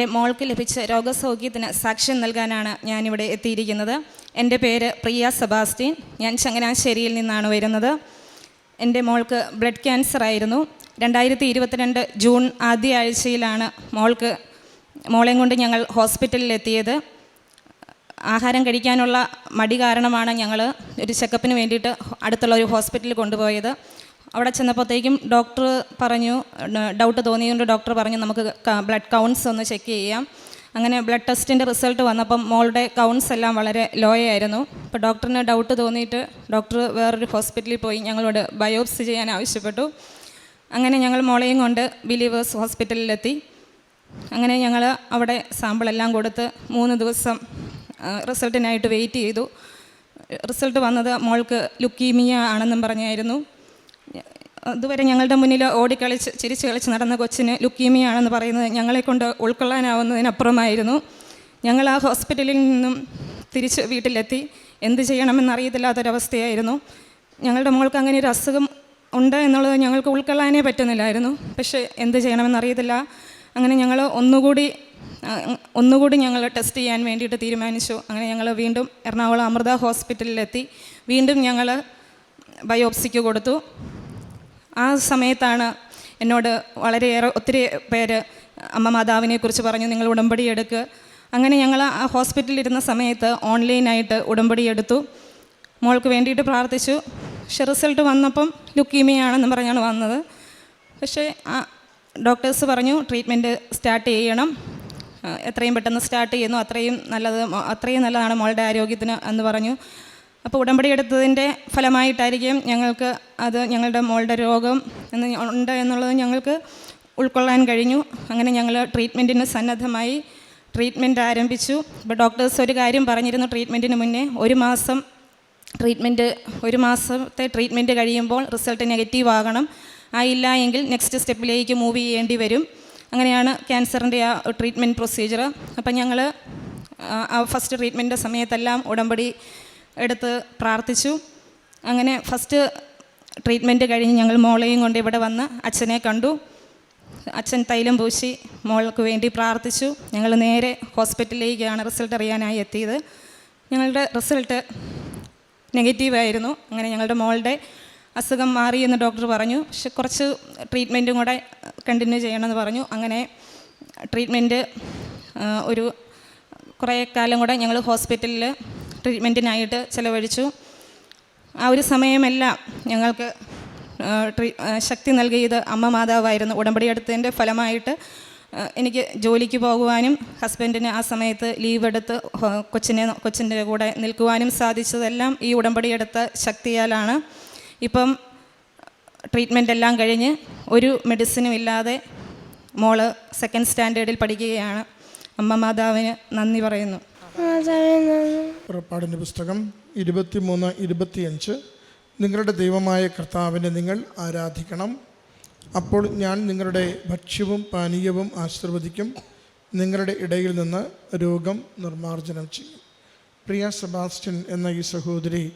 എന്റെ മോൾക്ക് ലഭിച്ച രോഗസൗഖ്യത്തിന് സാക്ഷ്യം നൽകാനാണ് ഞാനിവിടെ എത്തിയിരിക്കുന്നത്. എന്റെ പേര് പ്രിയ സെബാസ്റ്റ്യൻ. ഞാൻ ചങ്ങനാശ്ശേരിയിൽ നിന്നാണ് വരുന്നത്. എന്റെ മോൾക്ക് ബ്ലഡ് ക്യാൻസർ ആയിരുന്നു. രണ്ടായിരത്തി ഇരുപത്തിരണ്ട് ജൂൺ ആദ്യ ആഴ്ചയിലാണ് മോൾക്ക് മോളെയും കൊണ്ട് ഞങ്ങൾ ഹോസ്പിറ്റലിൽ എത്തിയത് ആഹാരം കഴിക്കാനുള്ള മടി കാരണമാണ് ഞങ്ങൾ ഒരു ചെക്കപ്പിന് വേണ്ടിയിട്ട് അടുത്തുള്ള ഒരു ഹോസ്പിറ്റലിൽ കൊണ്ടുപോയത്. അവിടെ ചെന്നപ്പോഴത്തേക്കും ഡോക്ടർ പറഞ്ഞു ഡൗട്ട് തോന്നിയതുകൊണ്ട് ഡോക്ടർ പറഞ്ഞു നമുക്ക് ബ്ലഡ് കൗണ്ട്സ് ഒന്ന് ചെക്ക് ചെയ്യാം. അങ്ങനെ ബ്ലഡ് ടെസ്റ്റിന്റെ റിസൾട്ട് വന്നപ്പം മോളുടെ കൗണ്ട്സ് എല്ലാം വളരെ ലോ ആയിരുന്നു. അപ്പോൾ ഡോക്ടറിന് ഡൗട്ട് തോന്നിയിട്ട് ഡോക്ടർ വേറൊരു ഹോസ്പിറ്റലിൽ പോയി ഞങ്ങളോട് ബയോപ്സി ചെയ്യാൻ ആവശ്യപ്പെട്ടു. അങ്ങനെ ഞങ്ങൾ മോളെയും കൊണ്ട് ബിലീവേഴ്സ് ഹോസ്പിറ്റലിലെത്തി അങ്ങനെ ഞങ്ങൾ അവിടെ സാമ്പിളെല്ലാം കൊടുത്ത് മൂന്ന് ദിവസം റിസൾട്ടിനായിട്ട് വെയിറ്റ് ചെയ്തു. റിസൾട്ട് വന്നത് മോൾക്ക് ലുക്കീമിയ ആണെന്നും പറഞ്ഞായിരുന്നു. അതുവരെ ഞങ്ങളുടെ മുന്നിൽ ഓടിക്കളിച്ച് ചിരിച്ച് കളിച്ച് നടന്ന കൊച്ചിന് ലുക്കീമിയാണെന്ന് പറയുന്നത് ഞങ്ങളെക്കൊണ്ട് ഉൾക്കൊള്ളാനാവുന്നതിനപ്പുറമായിരുന്നു. ഞങ്ങൾ ആ ഹോസ്പിറ്റലിൽ നിന്നും തിരിച്ച് വീട്ടിലെത്തി. എന്ത് ചെയ്യണമെന്നറിയത്തില്ലാത്തൊരവസ്ഥയായിരുന്നു. ഞങ്ങളുടെ മോൾക്ക് അങ്ങനെ ഒരു അസുഖം ഉണ്ട് എന്നുള്ളത് ഞങ്ങൾക്ക് ഉൾക്കൊള്ളാനേ പറ്റുന്നില്ലായിരുന്നു. പക്ഷേ എന്ത് ചെയ്യണമെന്നറിയത്തില്ല. അങ്ങനെ ഞങ്ങൾ ഒന്നുകൂടി ഒന്നുകൂടി ഞങ്ങൾ ടെസ്റ്റ് ചെയ്യാൻ വേണ്ടിയിട്ട് തീരുമാനിച്ചു. അങ്ങനെ ഞങ്ങൾ വീണ്ടും എറണാകുളം അമൃത ഹോസ്പിറ്റലിലെത്തി. വീണ്ടും ഞങ്ങൾ ബയോപ്സിക്ക് കൊടുത്തു. ആ സമയത്താണ് എന്നോട് വളരെയേറെ ഒത്തിരി പേര് അമ്മ മാതാവിനെ കുറിച്ച് പറഞ്ഞു നിങ്ങൾ ഉടമ്പടി എടുക്കുക അങ്ങനെ ഞങ്ങൾ ആ ഹോസ്പിറ്റലിൽ ഇരുന്ന സമയത്ത് ഓൺലൈനായിട്ട് ഉടമ്പടി എടുത്തു. മോൾക്ക് വേണ്ടിയിട്ട് പ്രാർത്ഥിച്ചു. പക്ഷെ റിസൾട്ട് വന്നപ്പം ലുക്കീമിയാണെന്ന് പറഞ്ഞാണ് വന്നത്. പക്ഷേ ആ ഡോക്ടേഴ്സ് പറഞ്ഞു ട്രീറ്റ്മെന്റ് സ്റ്റാർട്ട് ചെയ്യണം. എത്രയും പെട്ടെന്ന് സ്റ്റാർട്ട് ചെയ്യുന്നു. അത്രയും നല്ലത് അത്രയും നല്ലതാണ് മോളുടെ ആരോഗ്യത്തിന് എന്ന് പറഞ്ഞു. അപ്പോൾ ഉടമ്പടി എടുത്തതിന്റെ ഫലമായിട്ടായിരിക്കും ഞങ്ങൾക്ക് അത് ഞങ്ങളുടെ മോളുടെ രോഗം എന്ന് ഉണ്ട് എന്നുള്ളത് ഞങ്ങൾക്ക് ഉൾക്കൊള്ളാൻ കഴിഞ്ഞു. അങ്ങനെ ഞങ്ങൾ ട്രീറ്റ്മെന്റിന് സന്നദ്ധമായി ട്രീറ്റ്മെന്റ് ആരംഭിച്ചു. ഇപ്പോൾ ഡോക്ടേഴ്സ് ഒരു കാര്യം പറഞ്ഞിരുന്നു ട്രീറ്റ്മെന്റിന് മുന്നേ. ഒരു മാസം ട്രീറ്റ്മെന്റ് ഒരു മാസത്തെ ട്രീറ്റ്മെന്റ് കഴിയുമ്പോൾ റിസൾട്ട് നെഗറ്റീവ് ആകണം ആയില്ല എങ്കിൽ നെക്സ്റ്റ് സ്റ്റെപ്പിലേക്ക് മൂവ് ചെയ്യേണ്ടി വരും. അങ്ങനെയാണ് ക്യാൻസറിന്റെ ആ ട്രീറ്റ്മെന്റ് പ്രൊസീജിയർ അപ്പം ഞങ്ങൾ ആ ഫസ്റ്റ് ട്രീറ്റ്മെന്റിന്റെ സമയത്തെല്ലാം ഉടമ്പടി എടുത്ത് പ്രാർത്ഥിച്ചു. അങ്ങനെ ഫസ്റ്റ് ട്രീറ്റ്മെന്റ് കഴിഞ്ഞ് ഞങ്ങൾ മോളെയും കൊണ്ട് ഇവിടെ വന്ന് അച്ഛനെ കണ്ടു. അച്ഛൻ തൈലം പൂശി മോൾക്ക് വേണ്ടി പ്രാർത്ഥിച്ചു. ഞങ്ങൾ നേരെ ഹോസ്പിറ്റലിലേക്കാണ് റിസൾട്ട് അറിയാനായി എത്തിയത്. ഞങ്ങളുടെ റിസൾട്ട് നെഗറ്റീവായിരുന്നു അങ്ങനെ ഞങ്ങളുടെ മോളുടെ അസുഖം മാറി എന്ന് ഡോക്ടർ പറഞ്ഞു. പക്ഷെ കുറച്ച് ട്രീറ്റ്മെന്റും കൂടെ കണ്ടിന്യൂ ചെയ്യണമെന്ന് പറഞ്ഞു. അങ്ങനെ ട്രീറ്റ്മെന്റ് ഒരു കുറേ കാലം കൂടെ ഞങ്ങൾ ഹോസ്പിറ്റലിൽ ട്രീറ്റ്മെന്റിനായിട്ട് ചിലവഴിച്ചു. ആ ഒരു സമയമെല്ലാം ഞങ്ങൾക്ക് ശക്തി നൽകിയത് അമ്മ മാതാവായിരുന്നു. ഉടമ്പടി എടുത്തതിന്റെ ഫലമായിട്ട് എനിക്ക് ജോലിക്ക് പോകുവാനും ഹസ്ബൻഡിന് ആ സമയത്ത് ലീവ് എടുത്ത് കൊച്ചിനെ കൊച്ചിന്റെ കൂടെ നിൽക്കുവാനും സാധിച്ചതെല്ലാം ഈ ഉടമ്പടിയെടുത്ത ശക്തിയാലാണ്. ഇപ്പം ട്രീറ്റ്മെന്റ് എല്ലാം കഴിഞ്ഞ് ഒരു മെഡിസിനും ഇല്ലാതെ മോൾ സെക്കൻഡ് സ്റ്റാൻഡേർഡിൽ പഠിക്കുകയാണ്. അമ്മ മാതാവിന് നന്ദി പറയുന്നു. മാതാവേ നന്ദി പുറപ്പാടിന്റെ പുസ്തകം ഇരുപത്തിമൂന്ന് ഇരുപത്തിയഞ്ച്. നിങ്ങളുടെ ദൈവമായ കർത്താവിനെ നിങ്ങൾ ആരാധിക്കണം. അപ്പോൾ ഞാൻ നിങ്ങളുടെ ഭക്ഷ്യവും പാനീയവും ആശീർവദിക്കും. നിങ്ങളുടെ ഇടയിൽ നിന്ന് രോഗം നിർമ്മാർജനം ചെയ്യും. പ്രിയ സെബാസ്റ്റ്യൻ എന്ന ഈ സഹോദരി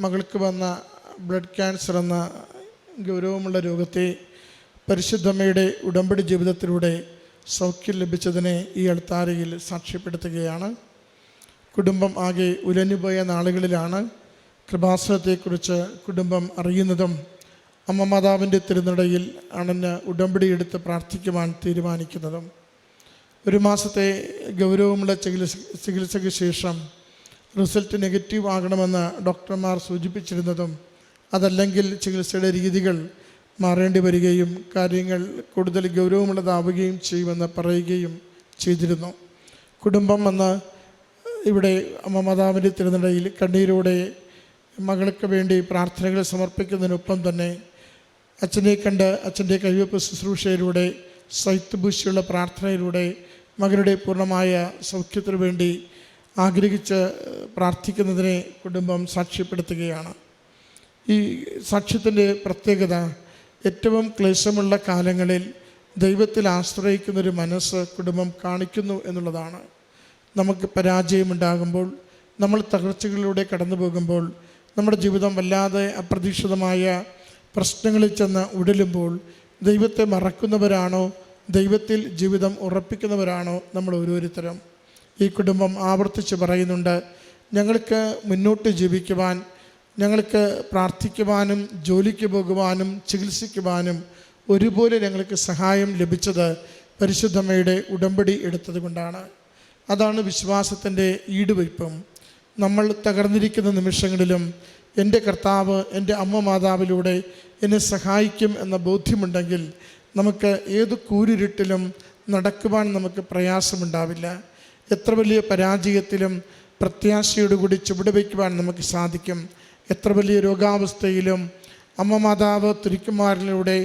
മകൾക്ക് വന്ന ബ്ലഡ് ക്യാൻസർ എന്ന ഗൗരവമുള്ള രോഗത്തെ പരിശുദ്ധമ്മയുടെ ഉടമ്പടി ജീവിതത്തിലൂടെ സൗഖ്യം ലഭിച്ചതിനെ ഈ അൾത്താരയിൽ സാക്ഷ്യപ്പെടുത്തുകയാണ്. കുടുംബം ആകെ ഉലഞ്ഞുപോയ നാളുകളിലാണ് കൃപാസനത്തെക്കുറിച്ച് കുടുംബം അറിയുന്നതും അമ്മ മാതാവിന്റെ തിരുനടയിൽ അണഞ്ഞ് ഉടമ്പടിയെടുത്ത് പ്രാർത്ഥിക്കുവാൻ തീരുമാനിക്കുന്നതും. ഒരു മാസത്തെ ഗൗരവമുള്ള ചികിത്സ ചികിത്സയ്ക്ക് ശേഷം റിസൾട്ട് നെഗറ്റീവ് ആകണമെന്ന് ഡോക്ടർമാർ സൂചിപ്പിച്ചിരുന്നതും അതല്ലെങ്കിൽ ചികിത്സയുടെ രീതികൾ മാറേണ്ടി വരികയും കാര്യങ്ങൾ കൂടുതൽ ഗൗരവമുള്ളതാവുകയും ചെയ്യുമെന്ന് പറയുകയും ചെയ്തിരുന്നു. കുടുംബം എന്ന ഇവിടെ അമ്മ തിരുനടയിൽ കണ്ണീരോടെ മകൾക്ക് വേണ്ടി പ്രാർത്ഥനകൾ സമർപ്പിക്കുന്നതിനൊപ്പം തന്നെ അച്ഛനെ കണ്ട് അച്ഛന്റെ കഴിവപ്പ് ശുശ്രൂഷയിലൂടെ സൈത്യഭൂഷിയുള്ള പ്രാർത്ഥനയിലൂടെ മകളുടെ പൂർണമായ സൗഖ്യത്തിനു വേണ്ടി ആഗ്രഹിച്ച് പ്രാർത്ഥിക്കുന്നതിനെ കുടുംബം സാക്ഷ്യപ്പെടുത്തുകയാണ്. ഈ സാക്ഷ്യത്തിന്റെ പ്രത്യേകത ഏറ്റവും ക്ലേശമുള്ള കാലങ്ങളിൽ ദൈവത്തിൽ ആശ്രയിക്കുന്നൊരു മനസ്സ് കുടുംബം കാണിക്കുന്നു എന്നുള്ളതാണ്. നമുക്ക് പരാജയമുണ്ടാകുമ്പോൾ നമ്മൾ തകർച്ചകളിലൂടെ കടന്നു പോകുമ്പോൾ നമ്മുടെ ജീവിതം വല്ലാതെ അപ്രതീക്ഷിതമായ പ്രശ്നങ്ങളിൽ ചെന്ന് ഉടലുമ്പോൾ ദൈവത്തെ മറക്കുന്നവരാണോ? ദൈവത്തിൽ ജീവിതം ഉറപ്പിക്കുന്നവരാണോ? നമ്മൾ ഓരോരുത്തരും. ഈ കുടുംബം ആവർത്തിച്ച് പറയുന്നുണ്ട് ഞങ്ങൾക്ക് മുന്നോട്ട് ജീവിക്കുവാൻ ഞങ്ങൾക്ക് പ്രാർത്ഥിക്കുവാനും ജോലിക്ക് പോകുവാനും ചികിത്സിക്കുവാനും ഒരുപോലെ ഞങ്ങൾക്ക് സഹായം ലഭിച്ചത് പരിശുദ്ധമ്മയുടെ ഉടമ്പടി എടുത്തത് കൊണ്ടാണ് അതാണ് വിശ്വാസത്തിന്റെ ഈടുവയ്പ്പം നമ്മൾ തകർന്നിരിക്കുന്ന നിമിഷങ്ങളിലും എന്റെ കർത്താവ് എന്റെ അമ്മ മാതാവിലൂടെ എന്നെ സഹായിക്കും എന്ന ബോധ്യമുണ്ടെങ്കിൽ നമുക്ക് ഏത് കൂരിരുട്ടിലും നടക്കുവാൻ നമുക്ക് പ്രയാസമുണ്ടാവില്ല. എത്ര വലിയ പരാജയത്തിലും പ്രത്യാശയോടുകൂടി ചുവടുവയ്ക്കുവാൻ നമുക്ക് സാധിക്കും. എത്ര വലിയ രോഗാവസ്ഥയിലും അമ്മ മാതാവ് തുരിക്കുമാരിലൂടെ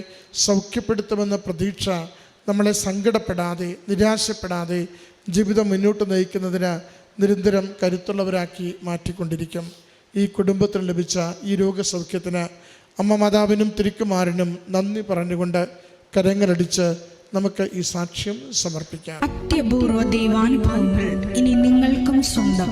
സൗഖ്യപ്പെടുത്തുമെന്ന പ്രതീക്ഷ നമ്മളെ സങ്കടപ്പെടാതെ നിരാശപ്പെടാതെ ജീവിതം മുന്നോട്ട് നയിക്കുന്നതിന് നിരന്തരം കരുത്തുള്ളവരാക്കി മാറ്റിക്കൊണ്ടിരിക്കും. ഈ കുടുംബത്തിന് ലഭിച്ച ഈ രോഗസൗഖ്യത്തിന് അമ്മ മാതാവിനും തിരുക്കുമാരനും നന്ദി പറഞ്ഞുകൊണ്ട് കരങ്ങളടിച്ച് നമുക്ക് ഈ സാക്ഷ്യം സമർപ്പിക്കാം. അത്യപൂർവ ദൈവാനുഭവങ്ങൾ ഇനി നിങ്ങൾക്കും സ്വന്തം.